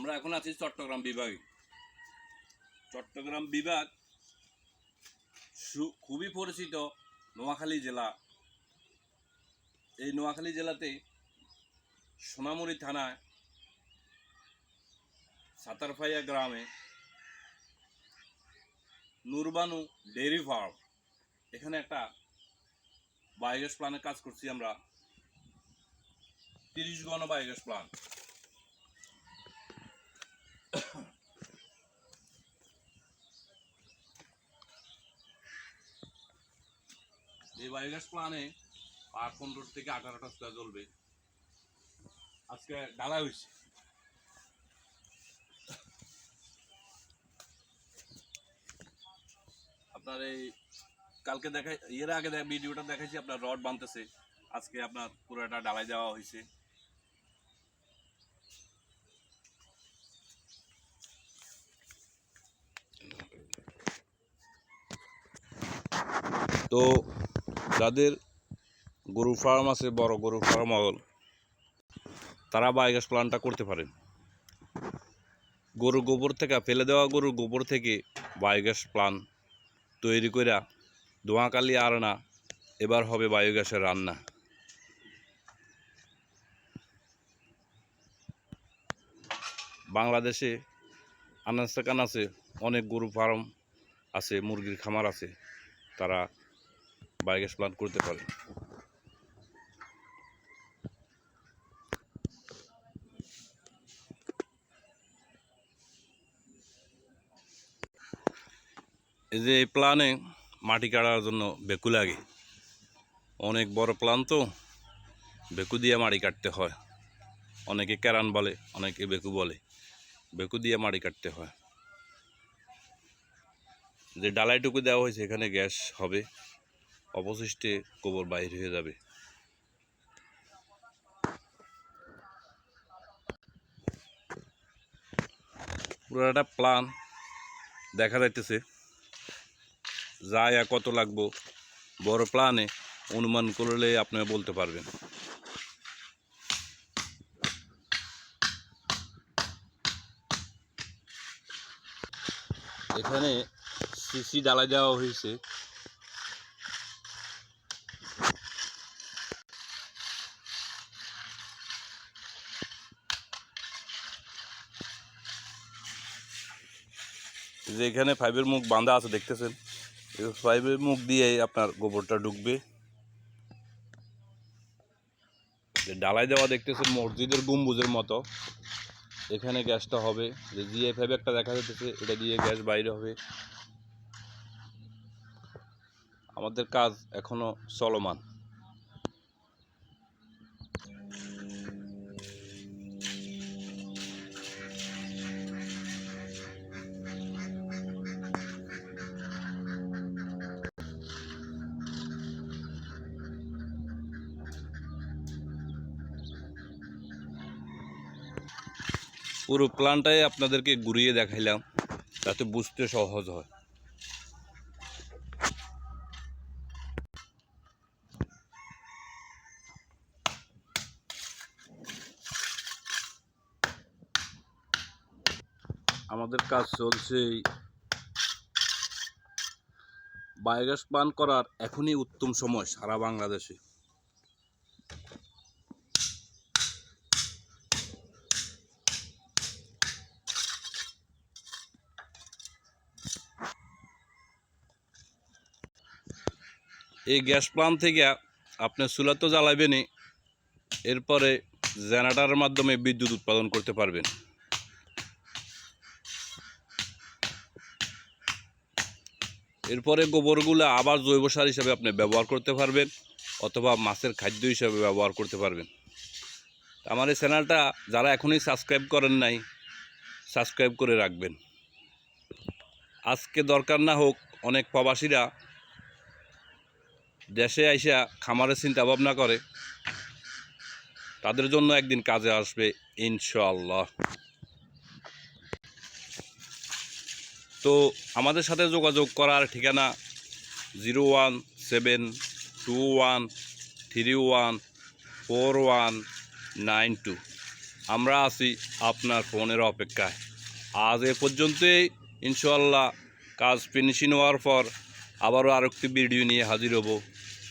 আমরা এখন আছি চট্টগ্রাম বিভাগে। চট্টগ্রাম বিভাগ খুবই পরিচিত নোয়াখালী জেলা। এই নোয়াখালী জেলাতে সোনামুড়ি থানায় সাতারফাইয়া গ্রামে নুরবানু ডেয়ারি ফার্ম এখানে একটা বায়োগ্যাস প্ল্যানের কাজ করছি আমরা। তিরিশ ঘন বায়োগ্যাস প্ল্যান এই বায়োগ্যাস প্ল্যানে আর পনেরো থেকে আঠারোটা স্কোয়ার জ্বলবে। আজকে ডালা হয়েছে। আপনার এই কালকে দেখা এর আগে ভিডিওটা দেখাইছি, আপনার রড বানতেছে। আজকে আপনার পুরোটা ডালাই দেওয়া হয়েছে। তো গরু ফার্ম আছে, বড় গরু ফার্ম হল, তারা বায়োগ্যাস প্ল্যানটা করতে পারেন। গরুর গোবর থেকে, ফেলে দেওয়া গরুর গোবর থেকে বায়োগ্যাস প্ল্যান তৈরি করে ধোঁয়াকালি আর না এবার হবে বায়োগ্যাসের রান্না। বাংলাদেশে আনাচে কানাচে অনেক গরু ফার্ম আছে, মুরগির খামার আছে, তারা বায়োগ্যাস প্ল্যান্ট করতে পারে। এই যে এই প্লানে মাটি কাটার জন্য বেকু লাগে। অনেক বড় প্লান তো, বেকু দিয়ে মাটি কাটতে হয়। অনেকে ক্যারান বলে, অনেকে বেকু বলে, বেকু দিয়ে মাটি কাটতে হয়। যে ডালাইটুকু দেওয়া হয়েছে, এখানে গ্যাস হবে। অবশিষ্টে গোবর বাইর হয়ে যাবে। পুরো একটা প্ল্যান দেখা যাইতেছে। যায় কত লাগবো, বড় প্ল্যানে অনুমান করলে আপনি বলতে পারবেন। এখানে সিসি ডালাই দেওয়া হয়েছে। যে এখানে ফাইভের মুখ বাঁধা আছে, দেখতেছেন? এই ফাইভের মুখ দিয়ে আপনার গোবরটা ঢুকবে। যে ডালাই দেওয়া দেখতেছেন, মসজিদের গম্বুজের মতো। এখানে গ্যাসটা হবে। যে জিএ ফাইভ একটা দেখা যাচ্ছে এটা দিয়ে গ্যাস বাইরে হবে। আমাদের কাজ এখনও চলমান। পুরো প্ল্যানটাই আপনাদেরকে ঘুরিয়ে দেখাইলাম, যাতে বুঝতে সহজ হয়। আমাদের কাজ চলছে বায়োগ্যাস পান করার এখনই উত্তম সময় সারা বাংলাদেশে। এই গ্যাস প্লান্ট থেকে আপনি চুলা তো জ্বালাবেনই, এরপরে জেনারেটারের মাধ্যমে বিদ্যুৎ উৎপাদন করতে পারবেন। এরপরে গোবরগুলো আবার জৈব সার হিসাবে আপনি ব্যবহার করতে পারবেন, অথবা মাছের খাদ্য হিসাবে ব্যবহার করতে পারবেন। আমার এই চ্যানেলটা যারা এখনই সাবস্ক্রাইব করেন নাই, সাবস্ক্রাইব করে রাখবেন। আজকে দরকার না হোক, অনেক প্রবাসীরা দেশে আইসা খামারের চিন্তা ভাবনা করে, তাদের জন্য একদিন কাজে আসবে ইনশাআল্লাহ। তো আমাদের সাথে যোগাযোগ করার ঠিকানা zero one seven two one three one four one nine two. আমরা আছি আপনার ফোনের অপেক্ষায়। আজ এ পর্যন্তই ইনশাল্লাহ কাজ ফিনিশিং হওয়ার পর আবারও আরেকটি ভিডিও নিয়ে হাজির হব।